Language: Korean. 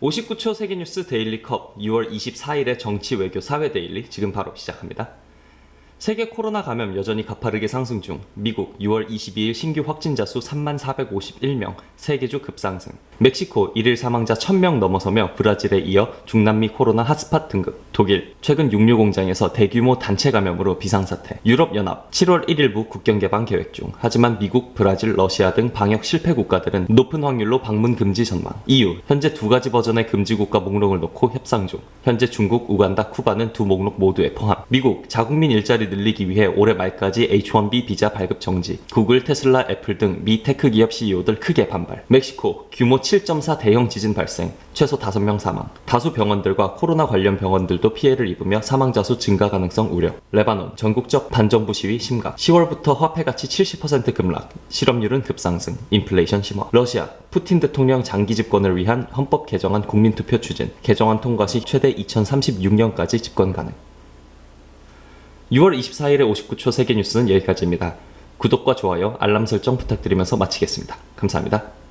59초 세계뉴스 데일리컵 6월 24일의 정치 외교 사회 데일리 지금 바로 시작합니다. 세계 코로나 감염 여전히 가파르게 상승 중. 미국 6월 22일 신규 확진자 수 3451명 세계주 급상승. 멕시코 1일 사망자 1000명 넘어서며 브라질에 이어 중남미 코로나 핫스팟 등급 독일 최근 육류 공장에서 대규모 단체 감염으로 비상사태. 유럽연합 7월 1일부 국경 개방 계획 중. 하지만 미국 브라질 러시아 등 방역 실패 국가들은 높은 확률로 방문 금지 전망. EU 현재 두 가지 버전의 금지 국가 목록을 놓고 협상 중. 현재 중국 우간다 쿠바는 두 목록 모두에 포함. 미국 자국민 일자리 늘리기 위해 올해 말까지 H1B 비자 발급 정지. 구글 테슬라 애플 등 미 테크 기업 CEO들 크게 반발. 멕시코 규모 7.4 대형 지진 발생. 최소 5명 사망. 다수 병원들과 코로나 관련 병원들 도 피해를 입으며 사망자 수 증가 가능성 우려. 레바논 전국적 반정부 시위 심각. 10월부터 화폐 가치 70% 급락. 실업률은 급상승. 인플레이션 심화. 러시아 푸틴 대통령 장기 집권을 위한 헌법 개정안 국민 투표 추진. 개정안 통과 시 최대 2036년까지 집권 가능. 6월 24일의 59초 세계 뉴스는 여기까지입니다. 구독과 좋아요, 알람 설정 부탁드리면서 마치겠습니다. 감사합니다.